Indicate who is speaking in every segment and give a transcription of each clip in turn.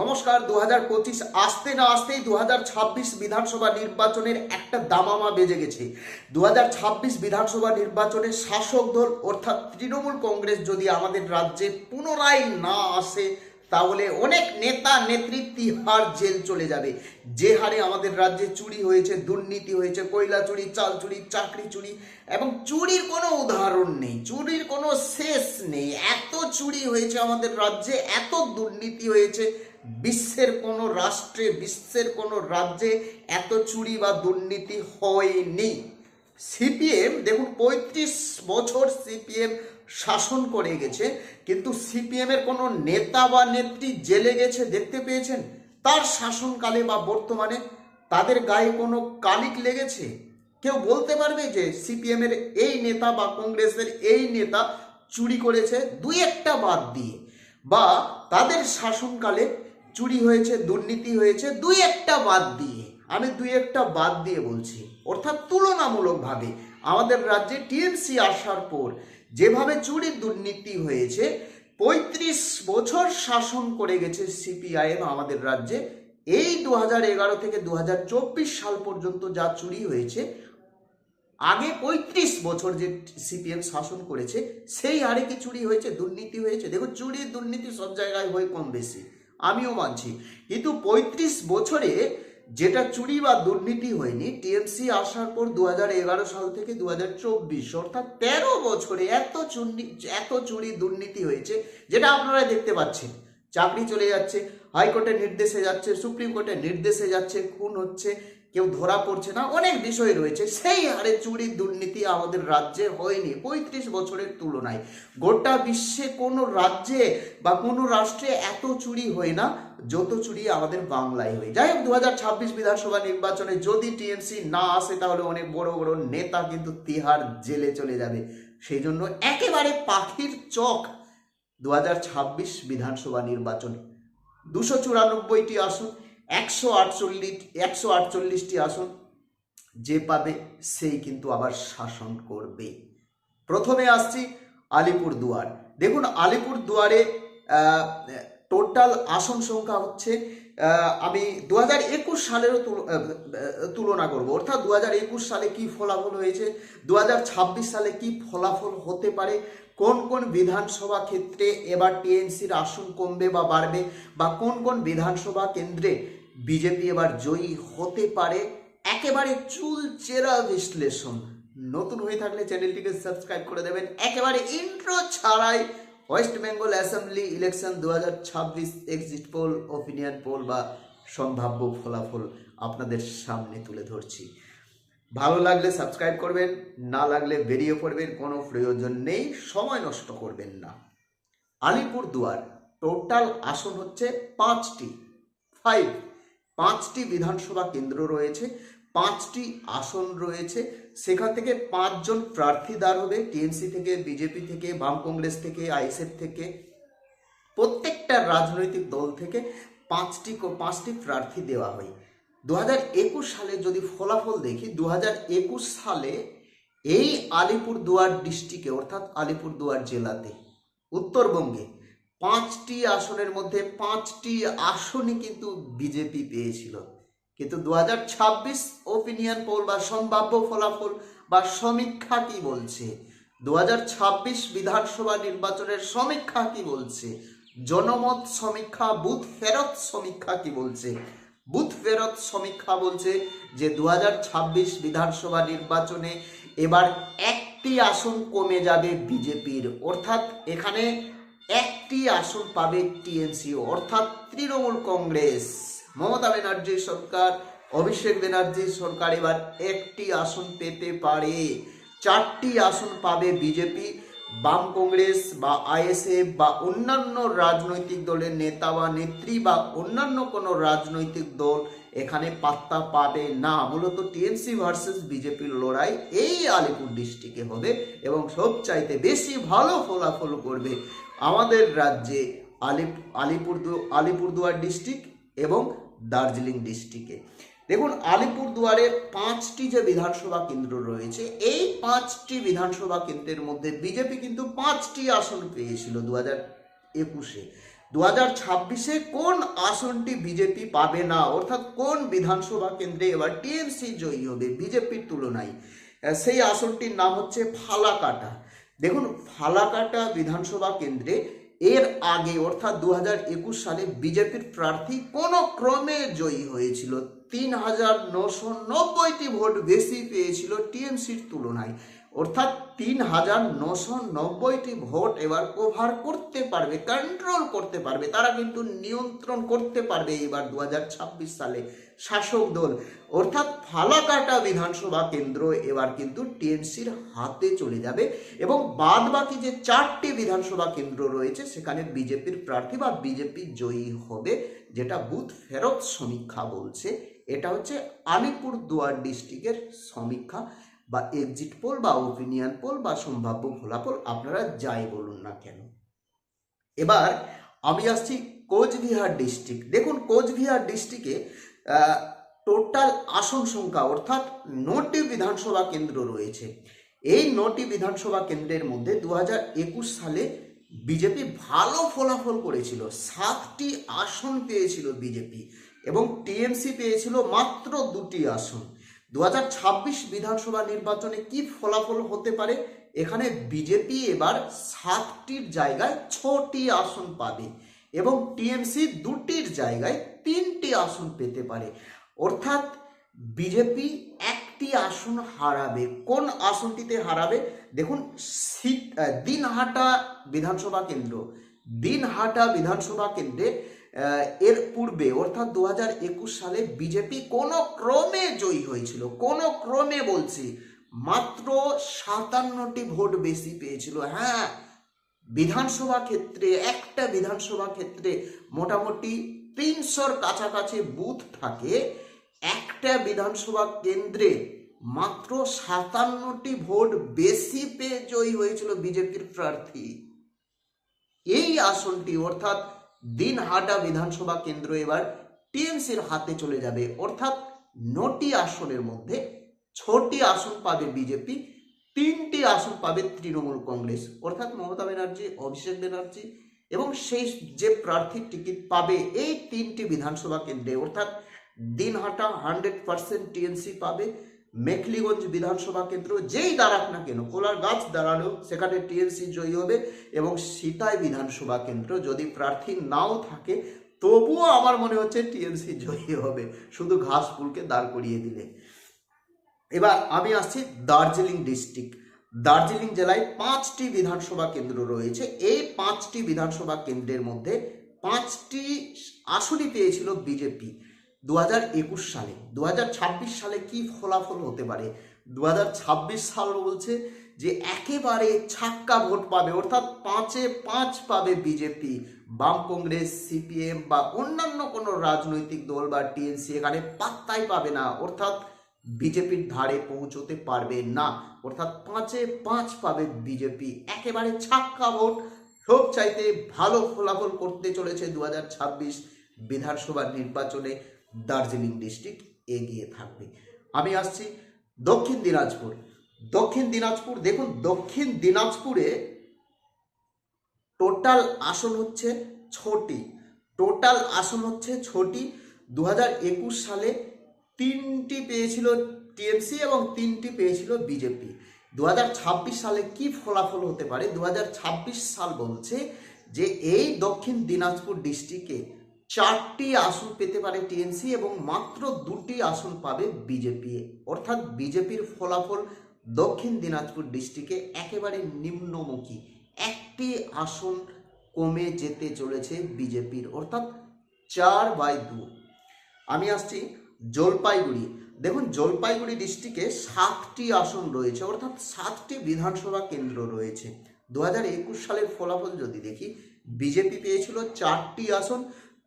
Speaker 1: নমস্কার দু হাজার পঁচিশ আসতে না আসতেই দু হাজার ছাব্বিশ বিধানসভা নির্বাচনের একটা দামামা বেজে গেছে। দু হাজার ছাব্বিশ বিধানসভা নির্বাচনে শাসক দল অর্থাৎ তৃণমূল কংগ্রেস যদি আমাদের রাজ্যে পুনরায় না আসে, তাহলে অনেক নেতা নেতৃত্ব হার জেল চলে যাবে। যে হারে আমাদের রাজ্যে চুরি হয়েছে, দুর্নীতি হয়েছে, কয়লা চুরি, চাল চুরি, চাকরি চুরি, এবং চুরির কোনো উদাহরণ নেই, চুরির কোনো শেষ নেই। এত চুরি হয়েছে আমাদের রাজ্যে, এত দুর্নীতি হয়েছে বিশ্বের কোনো রাষ্ট্রে, বিশ্বের কোনো রাজ্যে এত চুরি বা দুর্নীতি হয়নি। সিপিএম, দেখুন, পঁয়ত্রিশ বছর সিপিএম শাসন করে গেছে, কিন্তু সিপিএম এর কোনো নেতা বা নেত্রী জেলে গেছে, দেখতে পেয়েছেন? তার শাসনকালে বা বর্তমানে তাদের গায়ে কোনো কালিক লেগেছে? কেউ বলতে পারবে যে সিপিএম এর এই নেতা বা কংগ্রেসের এই নেতা চুরি করেছে? দুই একটা বাদ দিয়ে। বা তাদের শাসনকালে চুরি হয়েছে, দুর্নীতি হয়েছে, দুই একটা বাদ দিয়ে, আমি দুই একটা বাদ দিয়ে বলছি, অর্থাৎ তুলনামূলকভাবে আমাদের রাজ্যে টিএমসি আসার পর যেভাবে চুরি দুর্নীতি হয়েছে, পঁয়ত্রিশ বছর শাসন করে গেছে সিপিআইএম আমাদের রাজ্যে। এই দু এগারো থেকে দু হাজার চব্বিশ সাল পর্যন্ত যা চুরি হয়েছে, আগে পঁয়ত্রিশ বছর যে সিপিএম শাসন করেছে, সেই হারে কি চুরি হয়েছে, দুর্নীতি হয়েছে? দেখো চুরি দুর্নীতি সব জায়গায় হয় কম বেশি। আমিও মানছি। কিন্তু পঁয়ত্রিশ বছরে যেটা চুরি বা দুর্নীতি হয়নি, টিএমসি আসার পর দু সাল থেকে দু অর্থাৎ তেরো বছরে এত চুরি এত চুরি দুর্নীতি হয়েছে, যেটা আপনারা দেখতে পাচ্ছেন। চাকরি চলে যাচ্ছে, হাইকোর্টের নির্দেশে যাচ্ছে, সুপ্রিম কোর্টের নির্দেশে যাচ্ছে, খুন হচ্ছে কেউ ধরা পড়ছে না, অনেক বিষয় রয়েছে। সেই হারে চুরি দুর্নীতি আমাদের রাজ্যে হয়নি, পঁয়ত্রিশ বছরের তুলনায়। গোটা বিশ্বে কোনো রাজ্যে বা কোনো রাষ্ট্রে এত চুরি হয় না, যত চুরি আমাদের বাংলায় হয়। যাই হোক দু বিধানসভা নির্বাচনে যদি টিএমসি না আসে, তাহলে অনেক বড় বড় নেতা কিন্তু তিহার জেলে চলে যাবে। সেই জন্য একেবারে পাখির চক দু হাজার ছাব্বিশ বিধানসভা নির্বাচন। দুশো চুরানব্বইটি আসন একশো আটচল্লিশ, একশো আটচল্লিশটি আসন, যে পাবে সেই কিন্তু আবার শাসন করবে। প্রথমে আসছি আলিপুর দুয়ার দেখুন আলিপুর দুয়ারে টোটাল আসন সংখ্যা হচ্ছে আমি দু হাজার একুশ সালেরও তুলনা করব। অর্থাৎ দু হাজার একুশ সালে কি ফলাফল হয়েছে দু হাজার ছাব্বিশ সালে কি ফলাফল হতে পারে, কোন কোন বিধানসভা ক্ষেত্রে এবার টিএনসির আসন কমবে বা বাড়বে, বা কোন কোন বিধানসভা কেন্দ্রে বিজেপি এবার জয়ী হতে পারে। একেবারে চুল চেরা বিশ্লেষণ। নতুন হয়ে থাকলে চ্যানেলটিকে সাবস্ক্রাইব করে দেবেন। একেবারে ইন্ট্রো ছাড়াই ওয়েস্ট বেঙ্গল অ্যাসেম্বলি ইলেকশন দু হাজার ছাব্বিশ এক্সিট পোল ওপিনিয়ন পোল বা সম্ভাব্য ফলাফল আপনাদের সামনে তুলে ধরছি। ভালো লাগলে সাবস্ক্রাইব করবেন, না লাগলে বেরিয়ে পড়বেন, কোনো প্রয়োজন নেই, সময় নষ্ট করবেন না। আলিপুর দুয়ার টোটাল আসন হচ্ছে পাঁচটি ফাইভ পাঁচটি বিধানসভা কেন্দ্র রয়েছে, পাঁচটি আসন রয়েছে। সেখান থেকে পাঁচজন প্রার্থী দাঁড় হবে, টিএমসি থেকে, বিজেপি থেকে, বাম কংগ্রেস থেকে, আইএসএফ থেকে। প্রত্যেকটা রাজনৈতিক দল থেকে পাঁচটি পাঁচটি প্রার্থী দেওয়া হয়। দু হাজার একুশ সালে যদি ফলাফল দেখি দু হাজার একুশ সালে এই আলিপুর দুয়ার ডিস্ট্রিক্টে অর্থাৎ আলিপুর দুয়ার জেলাতে, উত্তরবঙ্গে পাঁচটি আসনের মধ্যে পাঁচটি আসনই কিন্তু বিজেপি পেয়েছিল। কিন্তু দু হাজার ছাব্বিশ ওপিনিয়ন পোল বা সম্ভাব্য ফলাফল বা সমীক্ষা কি বলছে? দু হাজার ছাব্বিশ বিধানসভা নির্বাচনের সমীক্ষা কি বলছে? জনমত সমীক্ষা, বুথ ফেরত সমীক্ষা কি বলছে? বুথ ফেরত সমীক্ষা বলছে যে দু হাজার ছাব্বিশ বিধানসভা নির্বাচনে এবার একটি আসন কমে যাবে বিজেপির। অর্থাৎ এখানে একটি আসন পাবে টিএমসি অর্থাৎ তৃণমূল কংগ্রেস। মমতা ব্যানার্জির সরকার, অভিষেক ব্যানার্জির সরকার এবার একটি আসন পেতে পারে। চারটি আসন পাবে বিজেপি, বাম কংগ্রেস বা আইএসএফ বা অন্যান্য রাজনৈতিক দলের নেতা বা নেত্রী বা অন্যান্য কোনো রাজনৈতিক দল এখানে পাত্তা পাবে না। মূলত টিএমসি ভার্সেস বিজেপির লড়াই এই আলিপুর ডিস্ট্রিক্টে হবে এবং সবচাইতে বেশি ভালো ফলাফল করবে আমাদের রাজ্যে আলিপ, আলিপুরদু, আলিপুরদুয়ার ডিস্ট্রিক্ট এবং দার্জিলিং ডিস্ট্রিক্টে। দেখুন, আলিপুরদুয়ারে পাঁচটি যে বিধানসভা কেন্দ্র রয়েছে, এই পাঁচটি বিধানসভা কেন্দ্রের মধ্যে বিজেপি কিন্তু পাঁচটি আসন পেয়েছিল দু হাজার একুশে। দু হাজার ছাব্বিশে কোন আসনটি বিজেপি পাবে না? অর্থাৎ কোন বিধানসভা কেন্দ্রে এবার টিএমসি জয়ী হবে বিজেপির তুলনায়? সেই আসনটির নাম হচ্ছে ফালাকাটা। দেখুন, ফালাকাটা বিধানসভা কেন্দ্রে এর আগে, অর্থাৎ দু সালে বিজেপির প্রার্থী কোন ক্রমে জয়ী হয়েছিল। তিন হাজার নশো নব্বইটি ভোট বেশি পেয়েছিল টিএমসির তুলনায়। অর্থাৎ তিন হাজার নশো নব্বইটি ভোট এবার কভার করতে পারবে কন্ট্রোল করতে পারবে। তারা কিন্তু নিয়ন্ত্রণ করতে পারবে এবার দু হাজার ছাব্বিশ সালে। শাসক দল। অর্থাৎ ফালাকাটা বিধানসভা কেন্দ্র এবার কিন্তু টিএমসির হাতে চলে যাবে এবং বাদ বাকি যে চারটি বিধানসভা কেন্দ্র রয়েছে, সেখানে বিজেপির প্রার্থী বা বিজেপি জয়ী হবে, যেটা বুথ ফেরত সমীক্ষা বলছে। এটা হচ্ছে আলিপুর দুয়ার ডিস্ট্রিক্টের সমীক্ষা বা এক্সিট পোল বা ওপিনিয়ন পোল বা সম্ভাব্য ফলাফল, আপনারা যাই বলুন না কেন। এবার আমি আসছি কোচবিহার ডিস্ট্রিক্ট। দেখুন, কোচবিহার ডিস্ট্রিক্টে টোটাল আসন সংখ্যা অর্থাৎ নটি বিধানসভা কেন্দ্র রয়েছে। এই নটি বিধানসভা কেন্দ্রের মধ্যে দু সালে বিজেপি ভালো ফলাফল করেছিল। সাতটি আসন পেয়েছিল বিজেপি এবং টিএমসি পেয়েছিল মাত্র দুটি আসন। দু হাজার ছাব্বিশ বিধানসভা নির্বাচনে কি ফলাফল হতে পারে? এখানে বিজেপি এবার সাতটির জায়গায় ছটি আসন পাবে। এবং টিএমসি দুটির জায়গায় তিনটি আসন পেতে পারে। অর্থাৎ বিজেপি একটি আসন হারাবে। কোন আসনটিতে হারাবে? দেখুন দিনহাটা বিধানসভা কেন্দ্র। দিনহাটা বিধানসভা কেন্দ্রে এর পূর্বে, অর্থাৎ দু সালে বিজেপি কোন ক্রমে জয়ী হয়েছিল। কোন ক্রমে বলছি, মাত্র সাতান্নটি ভোট বেশি পেয়েছিল। হ্যাঁ বিধানসভা ক্ষেত্রে, একটা বিধানসভা ক্ষেত্রে মোটামুটি তিনশোর কাছাকাছি বুথ থাকে। একটা বিধানসভা কেন্দ্রে মাত্র সাতান্নটি ভোট বেশি পেয়ে জয়ী হয়েছিল বিজেপির প্রার্থী। এই আসনটি, অর্থাৎ দিনহাটা বিধানসভা কেন্দ্র এবার টিএমসির হাতে চলে যাবে। অর্থাৎ নটি আসনের মধ্যে ছটি আসন পাবে বিজেপি। তিনটি আসন পাবে তৃণমূল কংগ্রেস। অর্থাৎ মমতা ব্যানার্জি, অভিষেক ব্যানার্জি এবং সেই যে প্রার্থীর টিকিট পাবে এই তিনটি বিধানসভা কেন্দ্রে। অর্থাৎ দিনহাটা হান্ড্রেড পার্সেন্ট টিএমসি পাবে, মেখলিগঞ্জ বিধানসভা কেন্দ্র যেই দাঁড়াক না কেন কোলার গাছ দাঁড়ালেও সেখানে টিএমসি জয়ী হবে এবং সিতাই বিধানসভা কেন্দ্র যদি প্রার্থী নাও থাকে, তবুও আমার মনে হচ্ছে টিএমসি জয়ী হবে। শুধু ঘাস ফুলকে দাঁড় করিয়ে দিলে। এবার আমি আসছি দার্জিলিং ডিস্ট্রিক্ট। দার্জিলিং জেলায় পাঁচটি বিধানসভা কেন্দ্র রয়েছে। এই পাঁচটি বিধানসভা কেন্দ্রের মধ্যে পাঁচটি আসনই পেয়েছিল বিজেপি। দু হাজার একুশ সালে দু হাজার ছাব্বিশ সালে কি ফলাফল হতে পারে? দু হাজার ছাব্বিশ সাল বলছে যে একেবারে ছাক্কা ভোট পাবে, অর্থাৎ পাঁচে পাঁচ পাবে বিজেপি। বাম কংগ্রেস, সিপিএম বা অন্যান্য কোনো রাজনৈতিক দল বা টিএনসি এখানে পাত্তাই পাবে না, অর্থাৎ বিজেপির ধারে পৌঁছতে পারবে না। অর্থাৎ পাঁচে পাঁচ পাবে বিজেপি। একেবারে ছাক্কা ভোট। সব চাইতে ভালো ফলাফল করতে চলেছে দু হাজার ছাব্বিশ বিধানসভা নির্বাচনে দার্জিলিং ডিস্ট্রিক্ট এগিয়ে থাকবে। আমি আসছি দক্ষিণ দিনাজপুর। দক্ষিণ দিনাজপুর, দেখুন, দক্ষিণ দিনাজপুরে টোটাল আসন হচ্ছে ছটি। টোটাল আসন হচ্ছে ছটি। দু সালে তিনটি পেয়েছিল টিএমসি এবং তিনটি পেয়েছিল বিজেপি। দু হাজার ছাব্বিশ সালে কি ফলাফল হতে পারে? দু হাজার ছাব্বিশ সাল বলছে যে এই দক্ষিণ দিনাজপুর ডিস্ট্রিক্টে চারটি আসন পেতে পারে টিএমসি এবং মাত্র দুটি আসন পাবে বিজেপি। অর্থাৎ বিজেপির ফলাফল দক্ষিণ দিনাজপুর ডিস্ট্রিক্টে একেবারে নিম্নমুখী। একটি আসন কমে যেতে চলেছে বিজেপির। অর্থাৎ চার বাই দু। আমি আসছি জলপাইগুড়ি। দেখুন, জলপাইগুড়ি ডিস্ট্রিক্টে সাতটি আসন রয়েছে, অর্থাৎ সাতটি বিধানসভা কেন্দ্র রয়েছে। দু একুশ সালের ফলাফল যদি দেখি, বিজেপি পেয়েছিল চারটি আসন,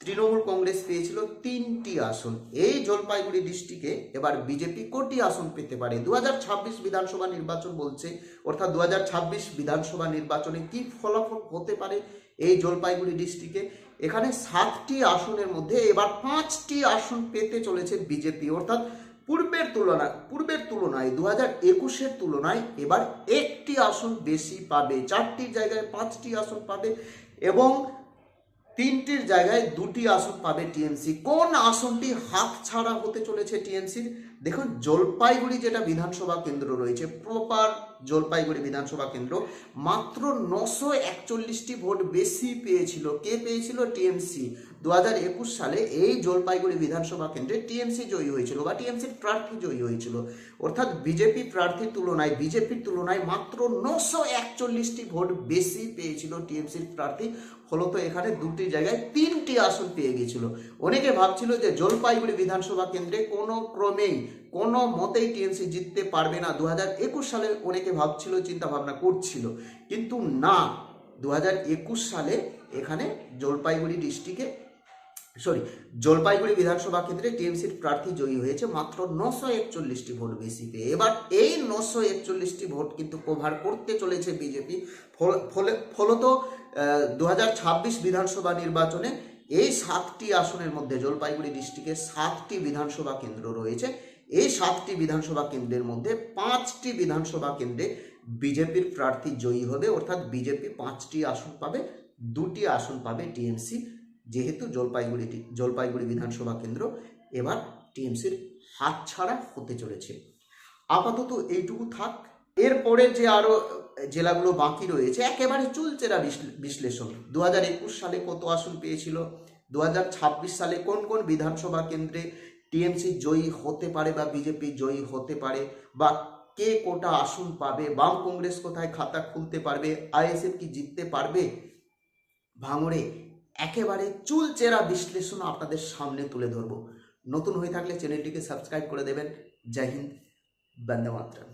Speaker 1: তৃণমূল কংগ্রেস পেয়েছিল তিনটি আসন। এই জলপাইগুড়ি ডিস্ট্রিক্টে এবার বিজেপি কোটি আসন পেতে পারে। দু হাজার ছাব্বিশ বিধানসভা নির্বাচন বলছে, অর্থাৎ দু হাজার ছাব্বিশ বিধানসভা নির্বাচনে কি ফলাফল হতে পারে এই জলপাইগুড়ি ডিস্ট্রিক্টে? এখানে সাতটি আসনের মধ্যে এবার পাঁচটি আসন পেতে চলেছে বিজেপি। অর্থাৎ পূর্বের তুলনায় পূর্বের তুলনায় দু হাজার একুশের তুলনায় এবার একটি আসন বেশি পাবে। চারটি জায়গায় পাঁচটি আসন পাবে এবং তিনটির জায়গায় দুটি আসন পাবে টিএমসি। কোন আসনটি হাত ছাড়া হতে চলেছে টিএমসির? দেখুন, জলপাইগুড়ি যেটা বিধানসভা কেন্দ্র রয়েছে, প্রপার জলপাইগুড়ি বিধানসভা কেন্দ্র। মাত্র নশো একচল্লিশটি ভোট বেশি পেয়েছিল। কে পেয়েছিল? টিএমসি। দু হাজার একুশ সালে এই জলপাইগুড়ি বিধানসভা কেন্দ্রে টিএমসি জয়ী হয়েছিল বা টিএমসির প্রার্থী জয়ী হয়েছিল। অর্থাৎ বিজেপি প্রার্থীর তুলনায়, বিজেপির তুলনায় মাত্র নশো একচল্লিশটি ভোট বেশি পেয়েছিল টিএমসির প্রার্থী। ফলত এখানে দুটি জায়গায় তিনটি আসন পেয়ে গিয়েছিল অনেকে ভাবছিল যে জলপাইগুড়ি বিধানসভা কেন্দ্রে কোনো ক্রমেই কোনো মতেই টিএমসি জিততে পারবে না। দু হাজার একুশ সালে অনেকে ভাবছিল চিন্তা ভাবনা করছিল। কিন্তু না দু হাজার একুশ সালে এখানে জলপাইগুড়ি ডিস্ট্রিক্টে, সরি, জলপাইগুড়ি বিধানসভা কেন্দ্রে টিএমসির প্রার্থী জয়ী হয়েছে মাত্র নশো একচল্লিশটি ভোট বেশি পেয়ে এবার এই নশো একচল্লিশটি ভোট কিন্তু কভার করতে চলেছে বিজেপি। ফলে ফলত দু হাজার ছাব্বিশ বিধানসভা নির্বাচনে এই সাতটি আসনের মধ্যে জলপাইগুড়ি ডিস্ট্রিক্টের সাতটি বিধানসভা কেন্দ্র রয়েছে। এই সাতটি বিধানসভা কেন্দ্রের মধ্যে পাঁচটি বিধানসভা কেন্দ্রে বিজেপির প্রার্থী জয়ী হবে, অর্থাৎ বিজেপি পাঁচটি আসন পাবে, দুটি আসন পাবে টিএমসি, যেহেতু জলপাইগুড়ি জলপাইগুড়ি বিধানসভা কেন্দ্র এবার টিএমসির হাতছাড়া হতে চলেছে। আপাতত এইটুকু থাক। এরপরে যে আরও জেলাগুলো বাকি রয়েছে, একেবারে চলছে বিশ্লে- বিশ্লেষণ। দু হাজার একুশ সালে কত আসন পেয়েছিল? দু হাজার ছাব্বিশ সালে কোন কোন বিধানসভা কেন্দ্রে টিএমসি জয়ী হতে পারে বা বিজেপি জয়ী হতে পারে বা কে কোটা আসন পাবে, বাম কংগ্রেস কোথায় খাতা খুলতে পারবে, আইএসএফ কি জিততে পারবে? ভাঙড়ে একেবারে চুলচেরা বিশ্লেষণ আপনাদের সামনে তুলে ধরব। নতুন হয়ে থাকলে চ্যানেলটিকে সাবস্ক্রাইব করে দেবেন। জয় হিন্দ, বন্দে মাতরম।